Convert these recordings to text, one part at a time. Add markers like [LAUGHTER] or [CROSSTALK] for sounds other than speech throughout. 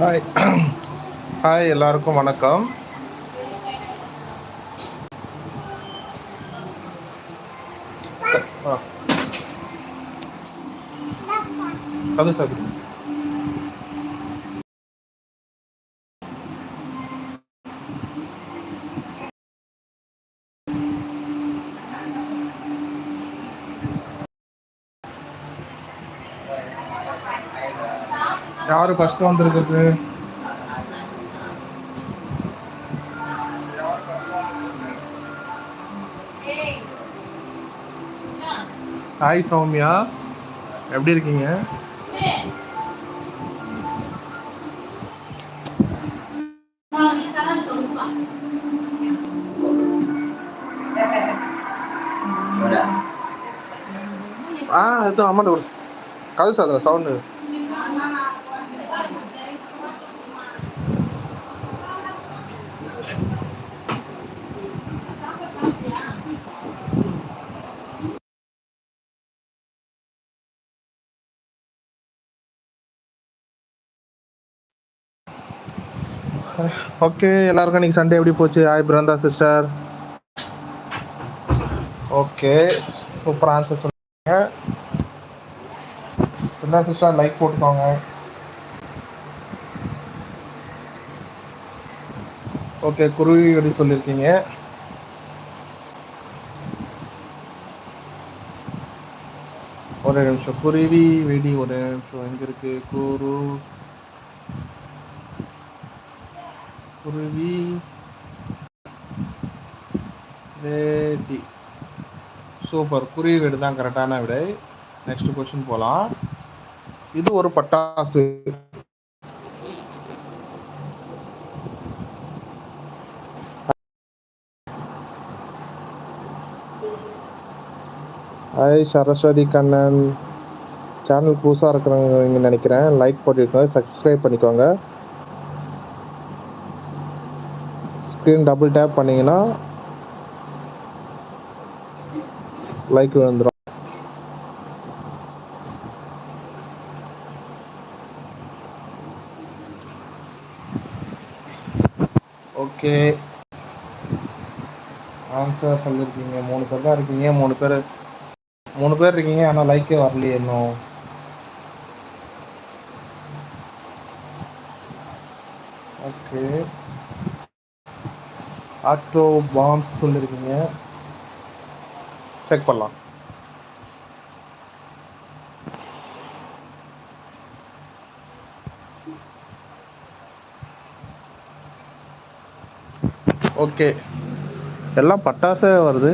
Hi hi [CLEARS THROAT] எல்லாருக்கும் வணக்கம். ஆ. கதை சார். யாரு ஃபர்ஸ்ட் வந்திருக்குது ஹாய் சௌமியா. எப்படி இருக்கீங்க? ஆ இது அம்மாட்ட கொடு கதை சார் சவுண்டு ஓகே எல்லாருக்கும் இன்னைக்கு சண்டே எப்படி போச்சு? Hi Brinda sister okay super answer சொல்லுங்க பிருந்தா சிஸ்டர் லைக் போட்டுக்கோங்க. ஓகே குருவி எப்படி சொல்லியிருக்கீங்க ஒரு நிமிஷம் குருவி வெடி ஒரு நிமிஷம். எங்க இருக்கு? குரு குருவி. வேடி சூப்பர் குருவி வீடு தான் கரெக்டான விடை. நெக்ஸ்ட் கொஸ்டின் போகலாம் இது ஒரு பட்டாசு. ஹாய் சரஸ்வதி கண்ணன் சேனல் புதுசாக இருக்கிறவங்க நினைக்கிறேன். லைக் போட்டுக்கோங்க சப்ஸ்கிரைப் பண்ணிக்கோங்க. ஸ்க்ரீன் டபுள் டேப் பண்ணீங்கன்னா லைக் வந்துடும் ஓகே ஆன்சர் சொல்லியிருக்கீங்க மூணு பேர் தான் இருக்கீங்க. மூணு பேர் மூணு பேர் இருக்கீங்க ஆனால் லைக்கே வரலையே இன்னும். ஓகே ஆட்டோ பாம்ஸ் சொல்லியிருக்கீங்க செக் பண்ணலாம். ஓகே எல்லாம் பட்டாசே வருது.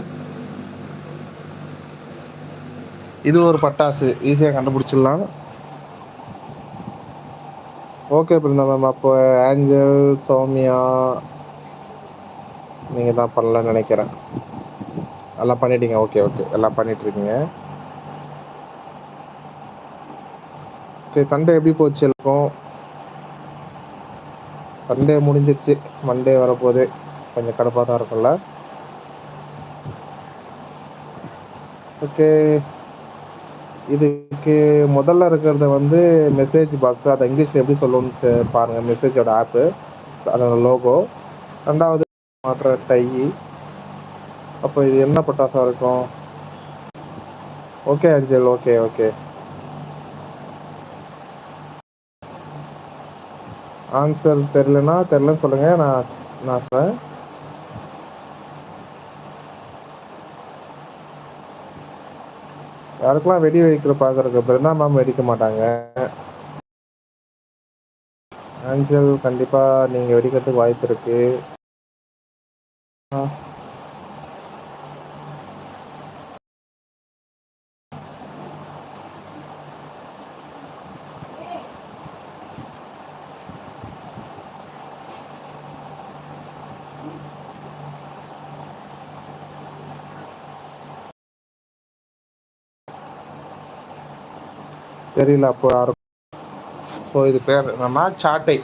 இது ஒரு பட்டாசு. ஈஸியாக கண்டுபிடிச்சிடலாம். ஓகே பிருந்தா மேம் அப்போ ஆஞ்சல் சௌமியா நீங்கள் தான் பண்ணலாம்னு நினைக்கிறேன். எல்லாம் பண்ணிட்டீங்க. Okay okay. எல்லாம் பண்ணிட்டு இருக்கீங்க ஓகே சண்டே எப்படி போச்சு இருக்கும் சண்டே முடிஞ்சிருச்சு. மண்டே வரப்போகுது. கொஞ்சம் கடுப்பாக தான் இருக்கும்ல. ஓகே. இதுக்கு முதல்ல இருக்கிறத வந்து மெசேஜ் பாக்ஸ் அதை இங்கிலீஷில் எப்படி சொல்லணும்னு பாருங்கள் மெசேஜோட ஆப்பு அதோட லோகோ ரெண்டாவது மாட்டுற டை அப்போ இது என்ன பட்டாசா இருக்கும்? ஓகே அஞ்சல். ஓகே ஓகே ஆன்சர் தெரிலனா தெரிலன்னு சொல்லுங்க. நான் நான் சொல்றேன். யாருக்கெல்லாம் வெடி வெடிக்கிற பார்க்கறதுக்கு பிருந்தா மேம் வெடிக்க மாட்டாங்க. ஆஞ்சல் கண்டிப்பாக நீங்கள் வெடிக்கிறதுக்கு வாய்ப்பு இருக்குது தெரியல அப்போ யாரும் ஸோ இது பேர் என்னன்னா சாட்டை.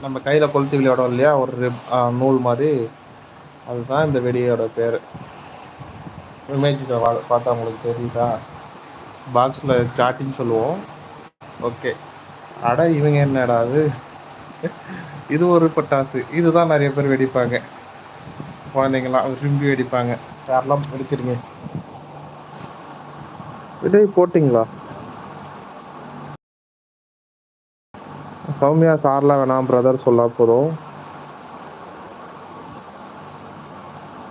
நம்ம கையில் கொளுத்தி விளையாடும் இல்லையா? ஒரு நூல் மாதிரி. அதுதான் இந்த வெடியோட பேர். இமேஜில் பார்த்தா உங்களுக்கு தெரியுதா? பாக்ஸில் சாட்டின்னு சொல்லுவோம். ஓகே. அட இவங்க என்னடா அது? இது ஒரு பட்டாசு. இதுதான் நிறைய பேர் வெடிப்பாங்க. குழந்தைங்களாம் விரும்பி வெடிப்பாங்க. யாரெல்லாம் வெடிச்சிருங்க? விடை போட்டிங்களா? சௌமியா சார்லாம் வேணாம் பிரதர் சொல்லா போதும்.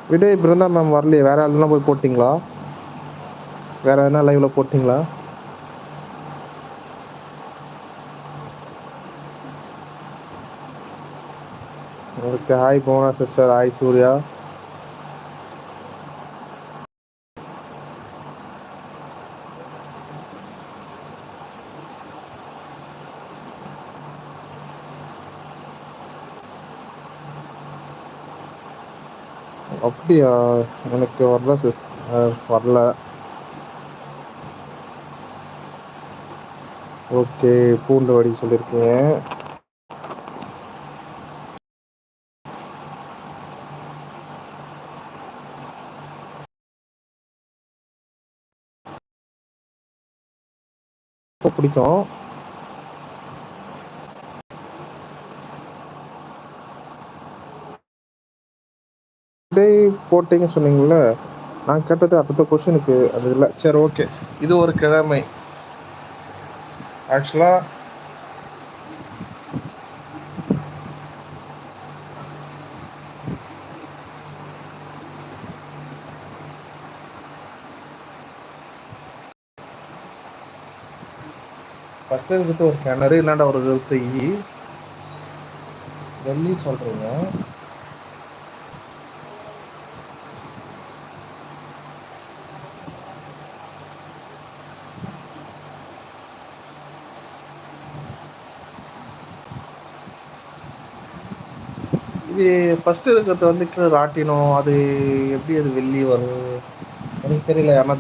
விடய் பிருந்தா மேம் வரலையே. வேற யாருனா போய் போட்டிங்களா? வேற எதனா லைவ்ல போட்டிங்களா? ஓகே ஹாய் போனா சிஸ்டர் ஹாய் சூர்யா. அப்படியா? எனக்கு வரல சிஸ் வரல. ஓகே பூண்டு வடி சொல்லியிருக்கீங்க பிடிக்கும். டேய் சொன்னீங்கல்ல நான் கேட்டது அடுத்த கொஷனுக்கு அது இல்லை. சரி ஓகே இது ஒரு கிழமை. ஆக்சுவலாக ஃபஸ்ட்டு இருக்கிறது ஒரு கிணறு இல்லாண்டா ஒரு இருக்கிறது வெள்ளி சொல்கிறீங்க ஃபர்ஸ்ட் ஃபஸ்ட்டு இருக்கிறது வந்து கீழே ராட்டினம் அது எப்படி அது வெள்ளி வரும்? எனக்கு தெரியல. யாருன்னா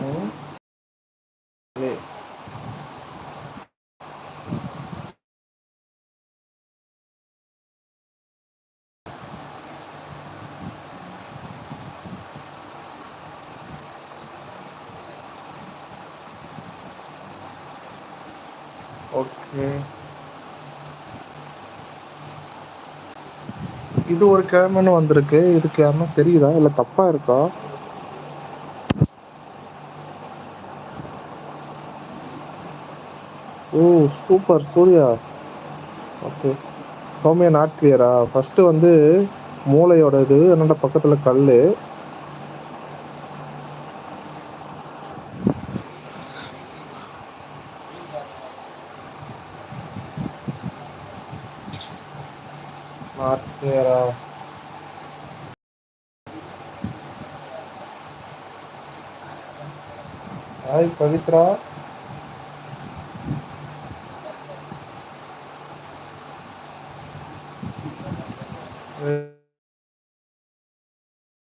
ம். இது- ஓகே இது ஒரு கிழமைன்னு வந்திருக்கு. இதுக்கு யாருன்னா தெரியுதா? இல்லை தப்பா இருக்கா? ஓ super Surya. Okay Soumya not கிளியரா ஃபர்ஸ்ட் வந்து மூளையோட இது என்னோட பக்கத்துல கல்லு நாட் கிளியரா ஹாய் பவித்ரா.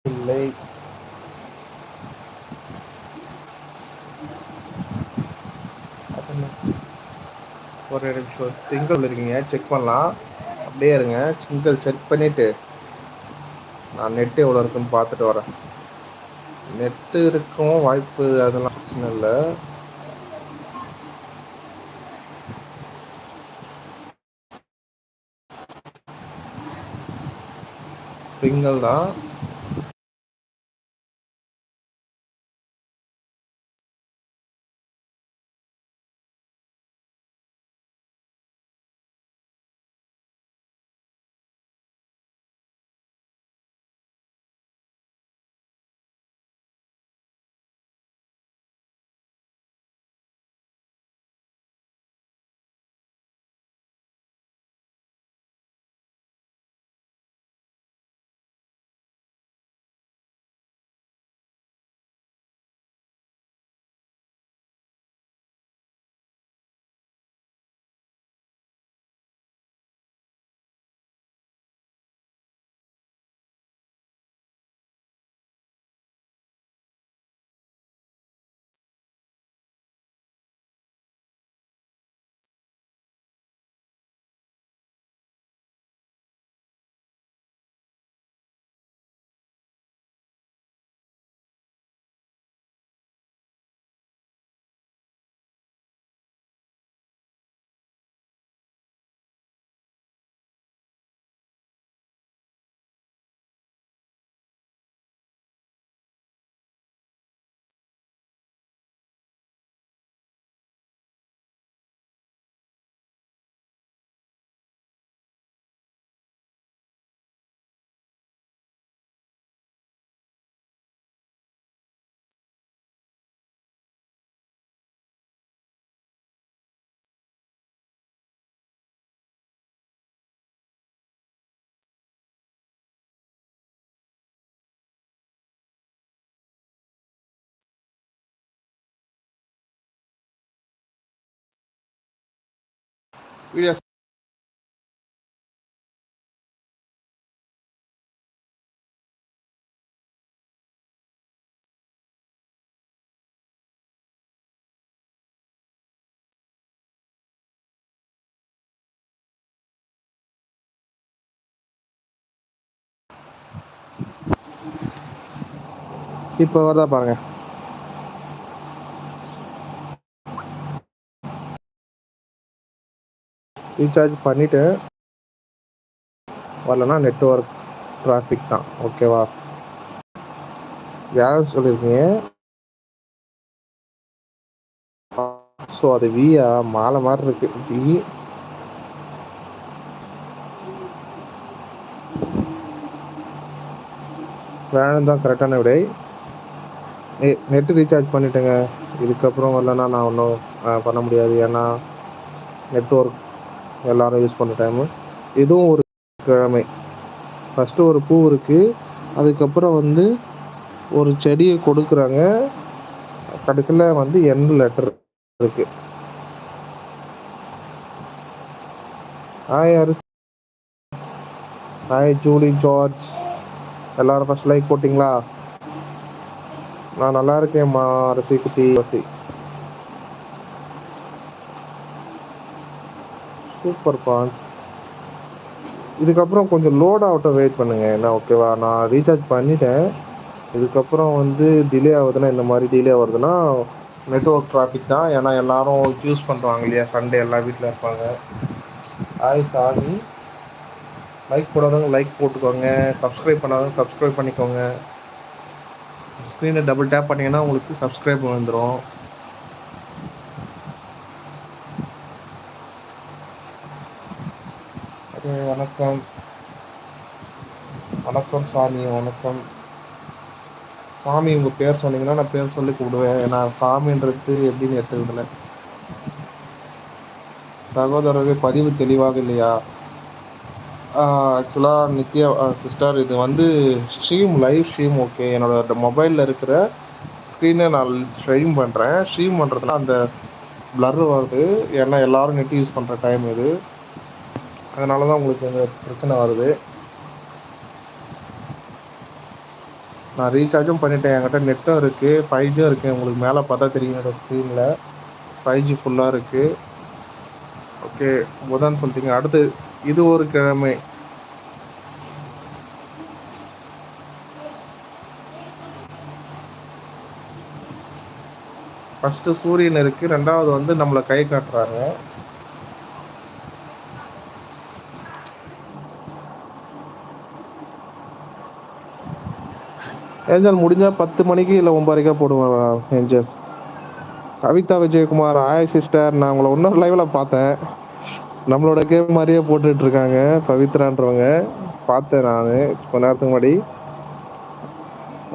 இல்லை. ஒரு நிமிஷம் திங்கள் இருக்கீங்க செக் பண்ணலாம். அப்படியே இருங்க சிங்கிள் செக் பண்ணிட்டு நான் நெட் எவ்வளோ இருக்குன்னு பார்த்துட்டு வரேன். நெட்டு இருக்கும் வாய்ப்பு அதெல்லாம் பிரச்சனை இல்லை. சிங்கிள் தான். வீடியோ இப்போ வருதா பாருங்க ரீசார்ஜ் பண்ணிட்டு வரலன்னா நெட்ஒர்க் டிராஃபிக் தான். ஓகேவா யாரும் சொல்லியிருக்கீங்க ஸோ அது வியா மாலை மாதிரி இருக்கு. வி வேணும் தான் கரெக்டான விடை. நெட்டு ரீசார்ஜ் பண்ணிட்டேங்க. இதுக்கப்புறம் வரலன்னா நான் ஒன்றும் பண்ண முடியாது. ஏன்னா நெட்ஒர்க் எல்லாரும் யூஸ் பண்ணுற டைமு இதுவும் ஒரு கிழமை. ஃபஸ்ட்டு ஒரு பூ இருக்குது அதுக்கப்புறம் வந்து ஒரு செடியை கொடுக்குறாங்க. கடைசியில் வந்து என் லெட்டர் இருக்கு. Hi Arasi hi Julie George எல்லாரும் ஃபஸ்ட் லைக் போட்டிங்களா? நான் நல்லா இருக்கேன்மா அரிசி குட்டி. அரிசி சூப்பர் பாஞ்ச் இதுக்கப்புறம் கொஞ்சம் லோட் ஆகட்டும் வெயிட் பண்ணுங்க. என்ன ஓகேவா நான் ரீசார்ஜ் பண்ணிட்டேன். இதுக்கப்புறம் வந்து டிலே ஆகுதுன்னா இந்த மாதிரி டிலே ஆகுதுன்னா நெட்ஒர்க் ட்ராஃபிக் தான். ஏன்னா எல்லாரும் யூஸ் பண்ணுறாங்க இல்லையா? சண்டே எல்லா வீட்டில் இருப்பாங்க. ஹாய் சாமி லைக் போடாதவங்க லைக் போட்டுக்கோங்க. சப்ஸ்கிரைப் பண்ணாதவங்க சப்ஸ்கிரைப் பண்ணிக்கோங்க. ஸ்க்ரீனை டபுள் டேப் பண்ணிங்கன்னா உங்களுக்கு சப்ஸ்கிரைப் வந்துடும் ஓகே வணக்கம். வணக்கம் சாமி வணக்கம். சாமி உங்கள் பேர் சொன்னீங்கன்னா நான் பேர் சொல்லி கூப்பிடுவேன். நான் சாமின்றது எப்படின்னு எடுத்துக்கிறதுல சகோதரரே பதிவு தெளிவாக இல்லையா? ஆக்சுவலாக நித்யா சிஸ்டர் இது வந்து ஸ்ட்ரீம் லைவ் ஸ்ட்ரீம் ஓகே. என்னோட மொபைலில் இருக்கிற ஸ்க்ரீனை நான் ஸ்ட்ரீம் பண்ணுறேன் ஸ்ட்ரீம் பண்ணுறதுல அந்த ப்ளர் வருது. ஏன்னா எல்லோரும் நெட் யூஸ் பண்ணுற டைம் இது. அதனால தான் உங்களுக்கு இந்த பிரச்சனை வருது. நான் ரீசார்ஜும் பண்ணிட்டேன். என்கிட்ட நெட்டும் இருக்குது ஃபைவ் ஜியும் இருக்குது உங்களுக்கு மேலே பார்த்தா தெரியும் என்னோடய ஸ்க்ரீனில் ஃபைவ் ஜி ஃபுல்லாக இருக்குது ஓகே புதன் சொல்லிட்டீங்க அடுத்து இது ஒரு கிழமை. ஃபஸ்ட்டு சூரியன் இருக்குது ரெண்டாவது வந்து நம்மளை கை காட்டுறாங்க. ஏஞ்சல் முடிஞ்சால் பத்து மணிக்கு இல்லை ஒம்பரைக்கா போடுவேன் ஏஞ்சல். கவிதா விஜயகுமார் ஆய் சிஸ்டர் நான் உங்களை இன்னொரு லைவ்ல பார்த்தேன். நம்மளோட கேம் மாதிரியே போட்டுட்டு இருக்காங்க பவித்ரான்றவங்க பார்த்தேன் நான் கொஞ்ச நேரத்துக்கு முன்னாடி.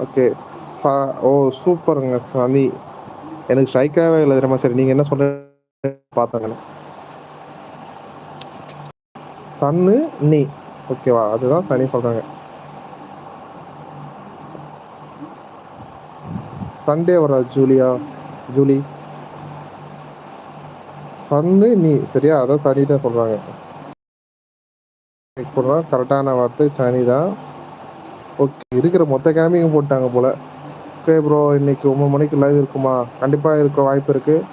ஓகே ஓ சூப்பருங்க சனி. எனக்கு ஸ்ட்ரைக்காகவே இல்லை தெரியுமா? சரி நீங்கள் என்ன சொல்ற பார்த்தாங்க சன்னு நீ. ஓகேவா அதுதான் சனி சொல்கிறாங்க சண்டே வராது ஜூலியா ஜூலி. சன்னு நீ சரியா? அதான் சனி தான் சொல்கிறாங்க கரெக்டான வார்த்தை சனி தான். ஓகே இருக்கிற மொத்த கிழமையும் போட்டாங்க போல். ஓகே ப்ரோ இன்னைக்கு ஒம்பது மணிக்கு லைவ் இருக்குமா? கண்டிப்பாக இருக்க வாய்ப்பு இருக்குது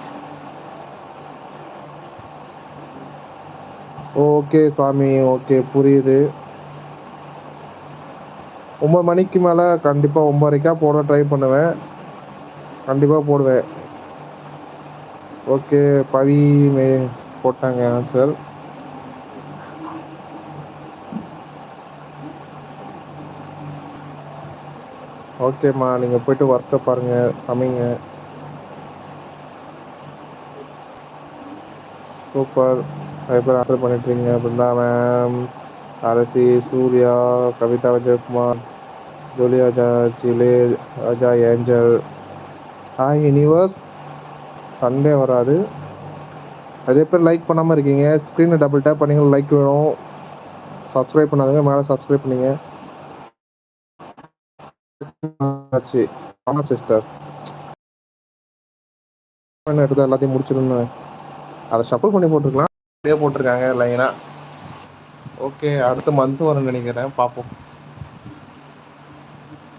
ஓகே சாமி ஓகே புரியுது. ஒம்பது மணிக்கு மேலே கண்டிப்பாக ஒம்பதரைக்கா போட ட்ரை பண்ணுவேன். கண்டிப்பாக போடுவேன். ஓகே பவி மே போட்டாங்க ஆன்சர் ஓகேம்மா நீங்கள் போயிட்டு ஒர்க்கை பாருங்கள் சமைங்க. சூப்பர் நிறைய பேர் ஆன்சர் பண்ணிட்டுருங்க Brinda ma'am Arasi Surya Kavitha Vijayakumar Julia Chile Raja Angel. Hi universe Sunday வராது. நிறைய பேர் லைக் பண்ணாமல் இருக்கீங்க. ஸ்க்ரீனை டபுள் டேப் பண்ணிங்க லைக் வேணும். சப்ஸ்கிரைப் பண்ணாதுங்க. மேலே சப்ஸ்கிரைப் பண்ணிங்க. ஆச்சு. ஆமாம் சிஸ்டர் எடுத்து எல்லாத்தையும் முடிச்சிருந்தேன் அதை ஷஃபிள் பண்ணி போட்டுருக்கலாம். அப்படியே போட்டிருக்காங்க லைனாக ஓகே அடுத்து மந்த் வரும்னு நினைக்கிறேன். பார்ப்போம்.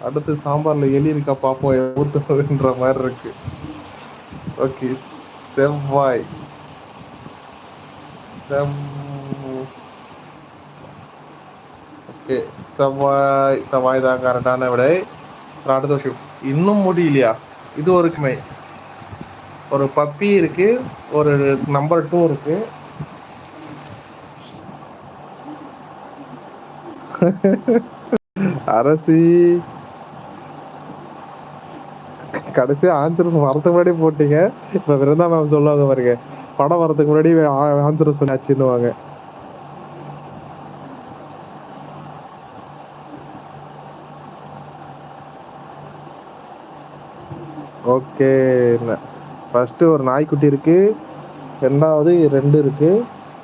அடுத்து சாம்பார்ல எலி இருக்கா பார்ப்போம் ஊத்துறதுன்ற மாதிரி இருக்கு. ஓகே செவ்வாய். செவ் ஓகே செவ்வாய் செவ்வாய் தான் கரெக்டான விடை. அடுத்த விஷயம் இன்னும் முடியலையா? இது ஒரு ஒரு பப்பி இருக்கு ஒரு நம்பர் டூ இருக்கு. [LAUGHS] அரசி. கடைசியா ஆன்சர் வரதுக்கு முன்னாடி போட்டீங்க. இப்ப விருந்தா மேம் சொல்லுவாங்க பாருங்க. படம் வரதுக்கு முன்னாடி ஆன்சர் சொன்னாச்சுன்னுவாங்க. ஓகே ஃபர்ஸ்ட்டு ஒரு நாய்க்குட்டி இருக்கு. ரெண்டாவது ரெண்டு இருக்கு.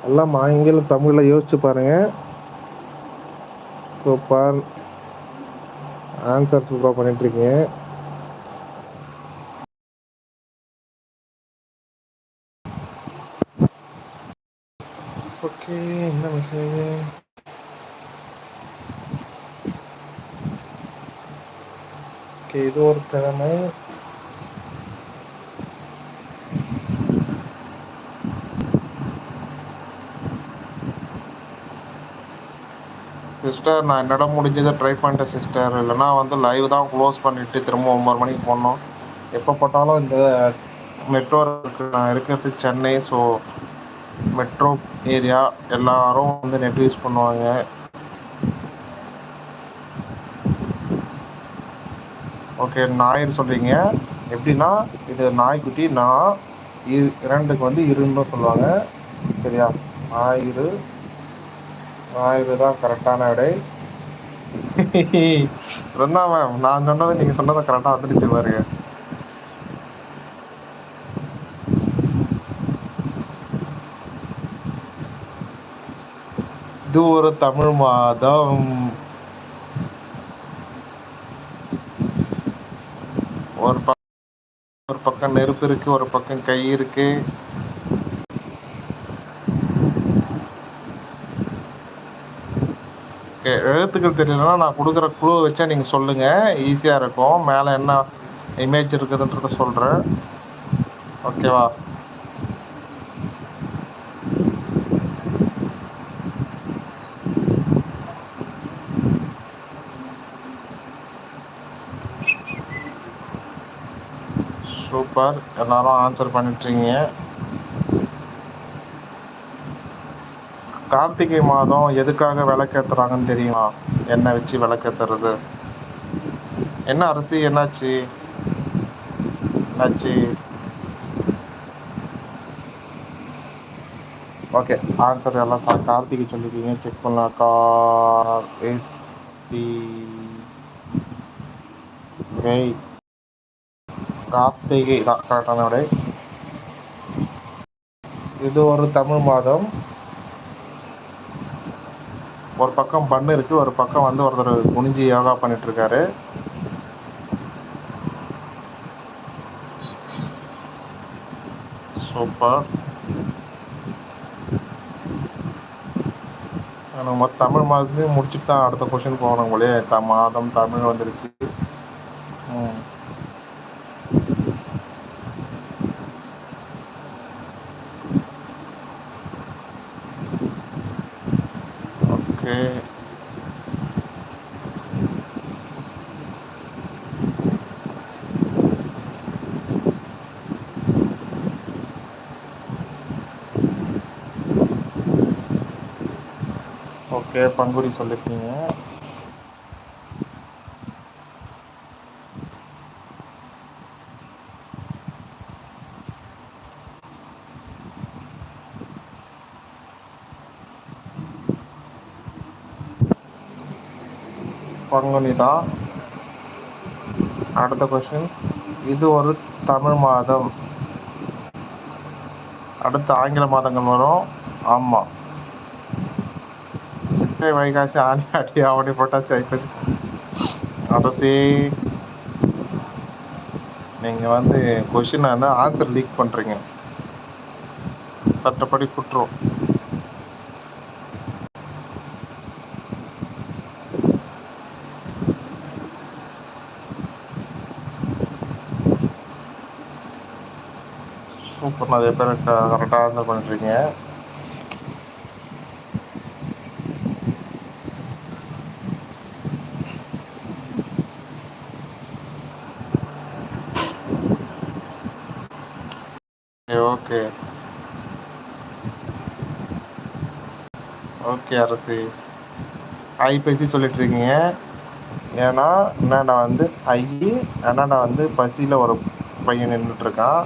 எல்லாம் ஆங்கிலம் தமிழில் யோசிச்சு பாருங்க. சூப்பர் ஆன்சர் சூப்பராக பண்ணிட்டு இருக்கீங்க ஓகே என்ன மெசேஜ் ஓகே இது ஒரு திறமை. சிஸ்டர் நான் என்னடா முடிஞ்சதை ட்ரை பண்ணிட்டேன் சிஸ்டர் இல்லைனா வந்து லைவ் தான் க்ளோஸ் பண்ணிவிட்டு திரும்ப ஒம்பது மணிக்கு போடணும். எப்போ போட்டாலும் இந்த நெட்ஒர்க் நான் இருக்கிறது சென்னை ஸோ மெட்ரோ ஏரியா எல்லாரும் வந்து நெட் யூஸ் பண்ணுவாங்க. ஓகே நாயின்னு சொல்கிறீங்க எப்படின்னா இது நாய்க்குட்டி நான் இ- இரண்டுக்கு வந்து இருன்னு சொல்லுவாங்க. சரியா? ஞாயிறு ஞாயிறு தான் கரெக்டான விடை இருந்தா மேம் நான் சொன்னதை நீங்கள் சொன்னதை கரெக்டாக வந்துடுச்சு பாருங்க. இது ஒரு தமிழ் மாதம். ஒரு பக்கம் ஒரு பக்கம் நெருப்பு இருக்கு ஒரு பக்கம் கை இருக்கு. எழுத்துக்கள் தெரியலன்னா நான் கொடுக்குற குழு வச்சா நீங்க சொல்லுங்க. ஈஸியா இருக்கும். மேல என்ன இமேஜ் இருக்குதுன்றத சொல்றேன். ஓகேவா சூப்பர் எல்லாரும் ஆன்சர் பண்ணிட்டுருங்க கார்த்திகை மாதம் எதுக்காக விளக்கேற்றுறாங்கன்னு தெரியுமா? எண்ணெய் வச்சு விளக்கேற்றுறது என்ன அரிசி என்னாச்சு? என்னாச்சு? ஓகே ஆன்சர் எல்லாம் சா கார்த்திகை சொல்லிருக்கீங்க செக் பண்ணலாம். கார்த்திகை. கார்த்திகை தான் கரெக்டான விடை இது ஒரு தமிழ் மாதம். ஒரு பக்கம் பண்ணு இருக்கு ஒரு பக்கம் வந்து ஒருத்தர் குனிஞ்சு யோகா பண்ணிட்டு இருக்காரு. சூப்பர் நம்ம தமிழ் மாதத்தையும் முடிச்சுட்டு தான் அடுத்த கொஸ்டின் போகணும் போலயே. த மாதம் தமிழ் வந்துருச்சு ம் ஓகே ஓகே பங்குடி சொல்லிருக்கீங்க. பங்குனி தான் அடுத்த கொஸ்டின் இது ஒரு தமிழ் மாதம். அடுத்து ஆங்கில மாதங்கள் வரும். ஆமா. வைகாசி ஆடி ஆட்டி ஆவணி புரட்டாசி ஐப்பசி கடைசி நீங்கள் வந்து கொஷின் ஆனால் ஆன்சர் லீக் பண்றீங்க. சட்டப்படி குற்றம். சூப்பர் நிறைய பேர் கரெக்டாக ஆன்சர் பண்ணுறீங்க ஓகே ஓகே அரசி. ஐபசி சொல்லிட்டு இருக்கீங்க. ஏன்னா என்னடா வந்து ஐ என்னடா வந்து பசியில் ஒரு பையன் நின்றுட்டுருக்கான்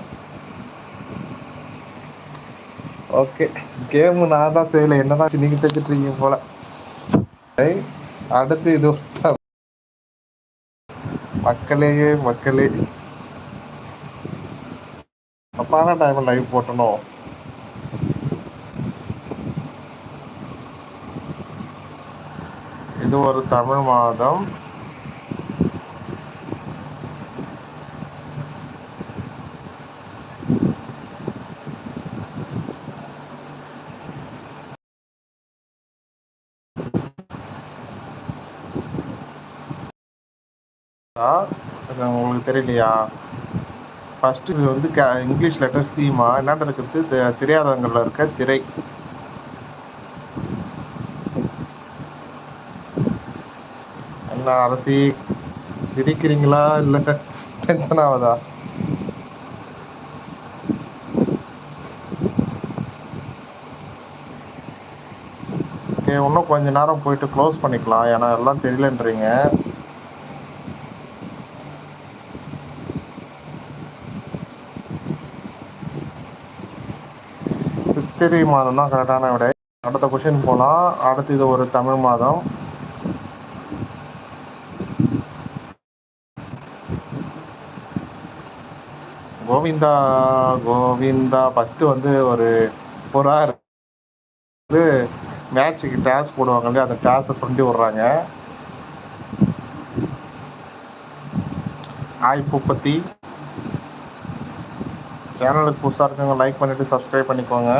ஓகே கேமு நான் தான் செய்யலை. என்னதான் நீங்கள் செஞ்சுட்ருக்கீங்க போல. அடுத்து இது. மக்களே மக்களே. தப்பான டைமில் லைவ் போட்டணும் இது ஒரு தமிழ் மாதம். உங்களுக்கு தெரியலையா? ஃபர்ஸ்ட் வந்து இங்கிலீஷ் லெட்டர் சீமா என்னட்டு இருக்கிறது திரையாதங்கள்ல இருக்க திரை. என்ன அரசி சிரிக்கிறீங்களா? இல்ல டென்ஷன் ஆகுதா? ஓகே இன்னும் கொஞ்ச நேரம் போயிட்டு க்ளோஸ் பண்ணிக்கலாம். ஏன்னா எல்லாம் தெரியலன்றீங்க. சித்திரை மாதம் தான் கரெக்டான விடை. அடுத்த கொஷின் போகலாம் அடுத்து இது ஒரு தமிழ் மாதம். கோவிந்தா கோவிந்தா ஃபஸ்ட்டு வந்து ஒரு புறா வந்து மேட்ச்சுக்கு டேஸ் போடுவாங்க இல்லையா அந்த டேஸை சொல்லி விட்றாங்க. ஆய் பூப்பத்தி. சேனலுக்கு புதுசாக இருக்கவங்க லைக் பண்ணிவிட்டு சப்ஸ்கிரைப் பண்ணிக்கோங்க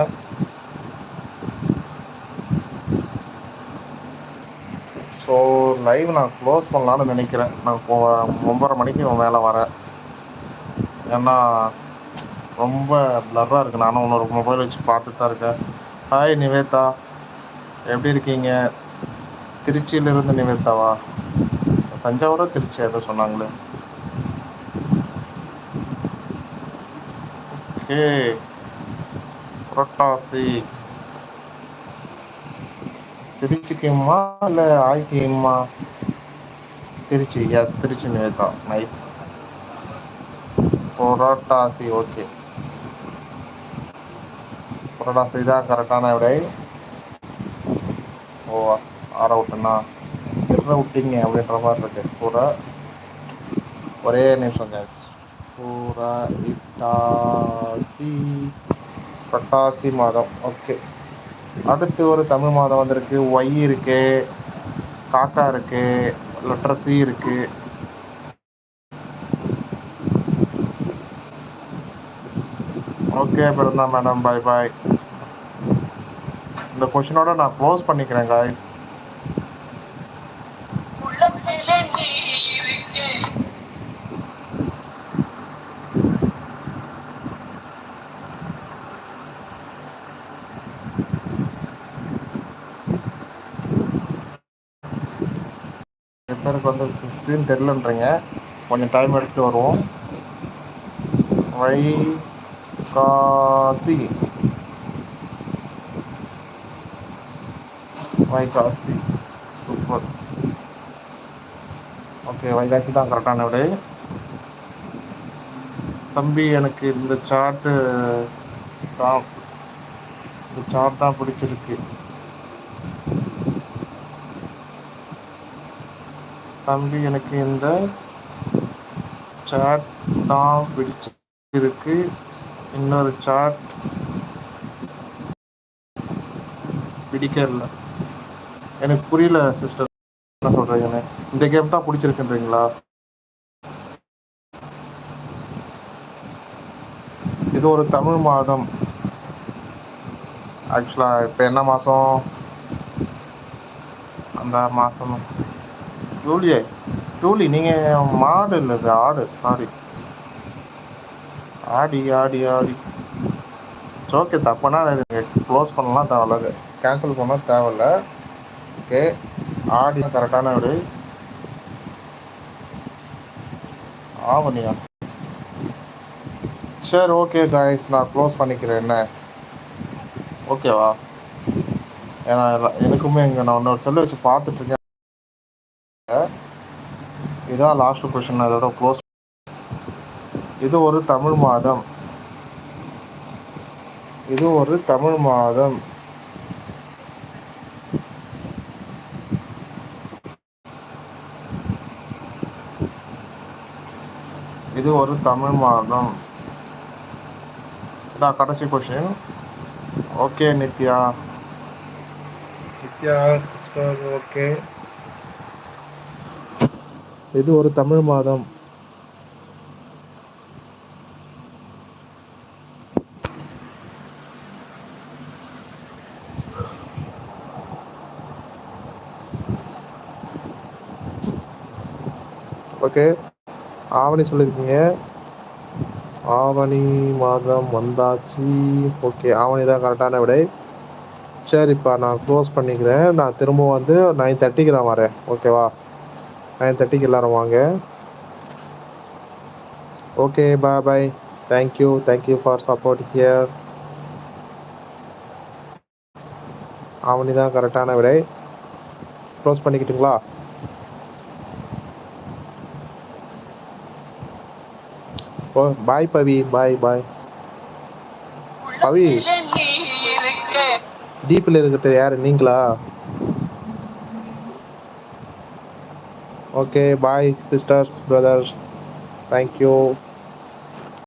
ஸோ லைவ் நான் க்ளோஸ் பண்ணலான்னு நினைக்கிறேன். நான் இப்போ ஒம்பரை மணிக்கு மேலே வரேன் ஏன்னா ரொம்ப ப்ளர்ராக இருக்குது நானும் இன்னொரு மொபைல் வச்சு பார்த்துட்டு தான் இருக்கேன். ஹாய் நிவேதா. எப்படி இருக்கீங்க? திருச்சியிலிருந்து நிவேதாவா? தஞ்சாவூரோ திருச்சி ஏதோ சொன்னாங்களே. ஓகே புரட்டாசி. திருச்சி கெம்ம இல்லை ஆய்க்குமா Trichy yes Trichy Nivetha nice Purattasi okay Purattasi தான் கரெக்டான விடை. ஓ ஆற விட்டுனா? திருட விட்டீங்க அப்படின்ற மாதிரி இருக்கு. பூரா ஒரே நிமிஷம் கேஸ் பூரா இட்டாசி புரட்டாசி மாதம் ஓகே அடுத்து ஒரு தமிழ் மாதம் வந்திருக்கு. ஒய் இருக்கு. காக்கா இருக்கு. லெட்டர் சி இருக்கு. Okay Brinda madam bye bye இந்த கொஷினோட நான் க்ளோஸ் பண்ணிக்கிறேன் காய்ஸ் பேருக்கு வந்து ஸ்க்ரீன் தெரிலன்றீங்க கொஞ்சம் டைம் எடுத்துகிட்டு வருவோம். வைகாசி வைகாசி சூப்பர் ஓகே வைகாசி தான் கரெக்டான விடை. தம்பி எனக்கு இந்த சார்ட்டு தான் இந்த சார்ட் தான் பிடிச்சிருக்கு. தம்பி எனக்கு இந்த சாட் தான் பிடிச்சிருக்கு. இன்னொரு சாட் பிடிக்கல. எனக்கு புரியல சிஸ்டர் என்ன சொல்றீங்கன்னு. இந்த கேம் தான் பிடிச்சிருக்குன்றீங்களா? இது ஒரு தமிழ் மாதம். ஆக்சுவலாக இப்போ என்ன மாதம் அந்த மாதம் ஜூலியே ஜூலி நீங்கள் மாடு இல்லை இது ஆடு சாரி ஆடி ஆடி ஆடி. ஓகே தப்புனா நீங்கள் க்ளோஸ் பண்ணலாம் தேவையில்ல கேன்சல் பண்ண தேவையில்ல. ஓகே ஆடி கரெக்டான ஒரு ஆவணியா? சரி ஓகே காய்ஸ் நான் க்ளோஸ் பண்ணிக்கிறேன் என்ன? ஓகேவா ஏன்னா எல்லாம் எனக்குமே இங்கே நான் இன்னொரு செல்லு வச்சு பார்த்துட்ருக்கேன் இதான் லாஸ்ட் கொஷின் அதோட க்ளோஸ் இது ஒரு தமிழ் மாதம். இது ஒரு தமிழ் மாதம். இது ஒரு தமிழ் மாதம். இதான் கடைசி question okay Nithya. Nithya sister okay இது ஒரு தமிழ் மாதம். ஓகே. ஆவணி சொல்லியிருக்கீங்க ஆவணி மாதம் வந்தாச்சு. ஓகே ஆவணி தான் கரெக்டான விடை. சரிப்பா நான் க்ளோஸ் பண்ணிக்கிறேன். நான் திரும்ப வந்து நைன் தேர்ட்டிக்கு நான் வரேன். ஓகேவா? நைன் தேர்ட்டிக்கு எல்லாரும் வாங்க. Okay bye bye thank you thank you for support here Avani தான் கரெக்டான விடை. க்ளோஸ் பண்ணிக்கிட்டுங்களா? ஓ பாய் பவி. பாய் பாய் பவி. டீப்பில் இருக்கிறது யார்? நீங்களா? Okay bye sisters brothers thank you